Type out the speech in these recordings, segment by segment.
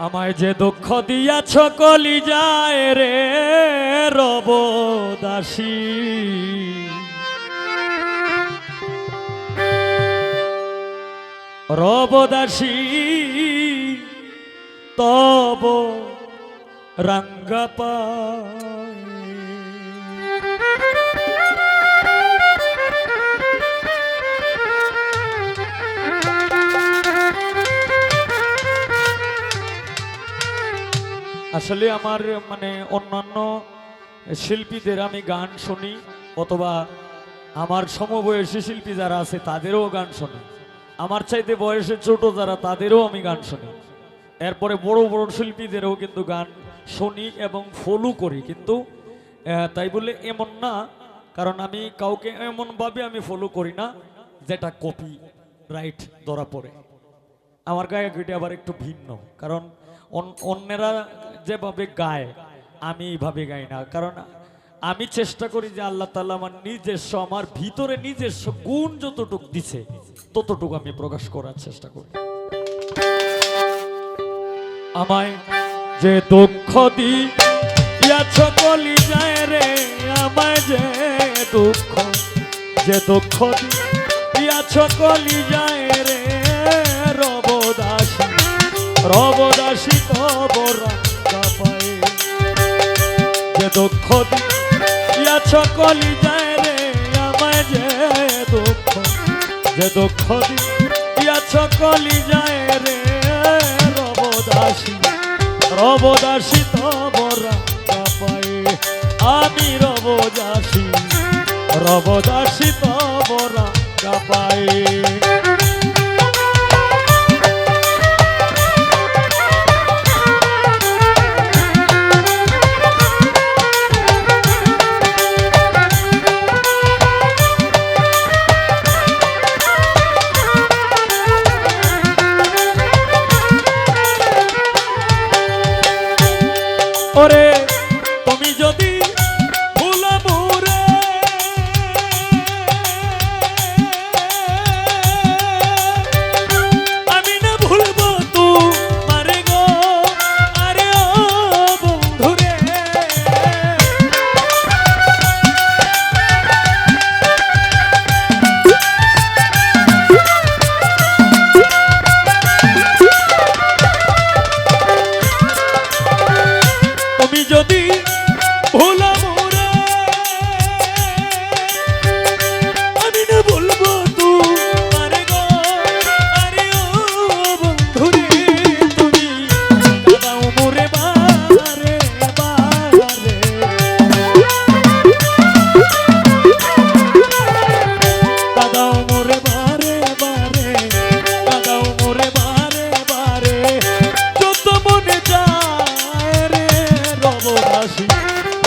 আমায় যে দুঃখ দিয়াছ কলি যায় রে রব দাসী রব দাসী তব রঙ্গপা আসলে আমার মানে অন্যান্য শিল্পীদের আমি গান শুনি, অথবা আমার সমবয়সী শিল্পী যারা আছে, তাদেরও গান শুনি। আমার চাইতে বয়সে ছোট যারা, তাদেরও আমি গান শুনি। এরপরে বড় বড় শিল্পীদেরও কিন্তু গান শুনি এবং ফলো করি। কিন্তু তাই বলে এমন না, কারণ আমি কাউকে এমনভাবে আমি ফলো করি না, যেটা কপি রাইট ধরা পড়ে। আমার গায়কটি আবার একটু ভিন্ন, কারণ অন- অন্যেরা যেভাবে গায়, আমি এইভাবে গাই না। কারণ আমি চেষ্টা করি যে আল্লাহ তাল্লাহ আমার নিজস্ব, আমার ভিতরে নিজস্ব গুণ যতটুক দিছে, ততটুকু আমি প্রকাশ করার চেষ্টা করি। আমায় যে দুঃখ দিয়াছ কলি যায় রে, আমায় যে দুঃখ যে দুঃখ দিয়াছ কলি যায় রে রবদাসী রবদাসী যে দুঃখ দিয়াছ কলি যায় রে, আমায় যে দুঃখ। যে দুঃখ দিয়াছ কলি যায় রে। রবদাসী রবদাসী তব রাঙ্গা পায়ে আমি রবদাসী রবদাসী তব রাঙ্গা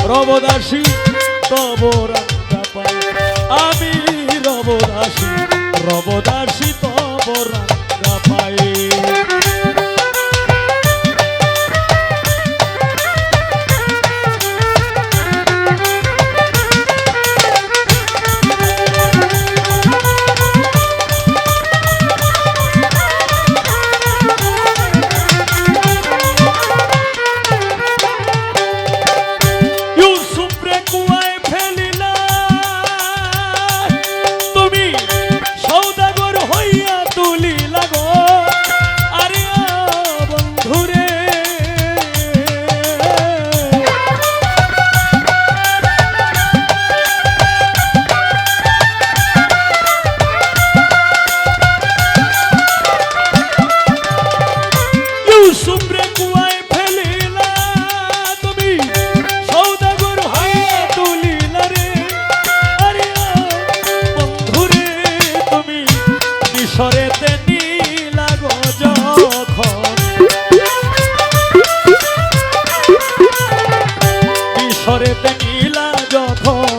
রবদাসী তব আমি রবদাসী রবদাসী মিশরেতে নীলা গো যখন মিশরেতে নীলা যখন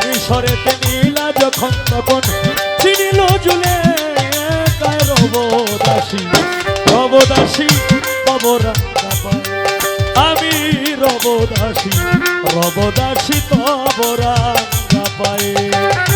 মিশরেতে নীলা যখন তখন চিনিল জুলে কায় রবদাসী রবদাসী কবরা আমি রবদাসী রবদাসী তবরা পায়ে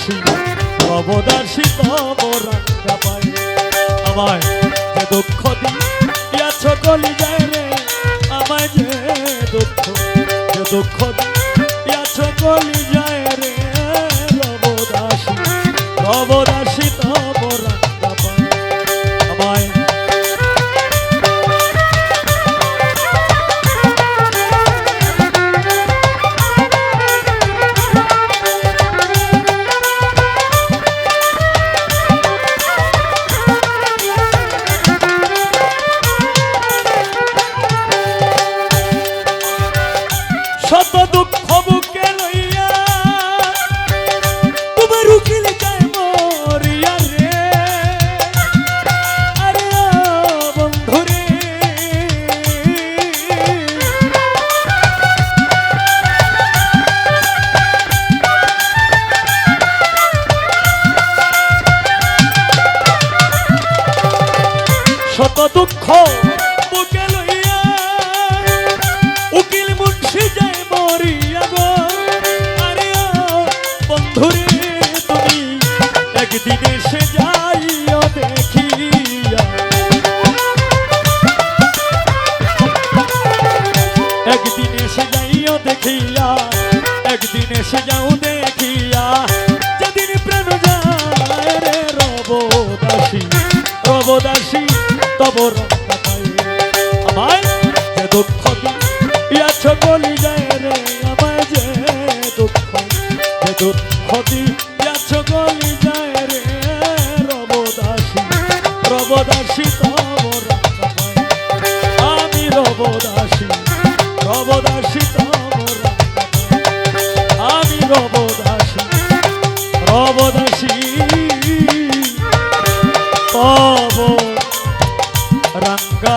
রবদাসী রবদাসী তব রাঙ্গা পায় আমায় যে দুঃখ দিয়াছ কলি যায় রে, আমায় যে দুঃখ যে দুঃখ দিয়াছ কলি যায় রে। রবদাসী রবদাসী তব একদিন এসে যাইও দেখিয়া। একদিন এসে যাইও দেখিয়া, একদিন এসে যাও দেখিয়া। যেদিন প্রাণ যায় রে রবদাসী রবদাসী, তব আমায় যে দুঃখ দিয়াছ বলি যায় রে, আমায় যে দুঃখ যে দুঃখ দিয়াছ গলি যায় রে, রবদাসী রবদাসী তব আমি রবদাসী রবদাসী তব আমি রবদাসী রবদাসী তব রঙ্গা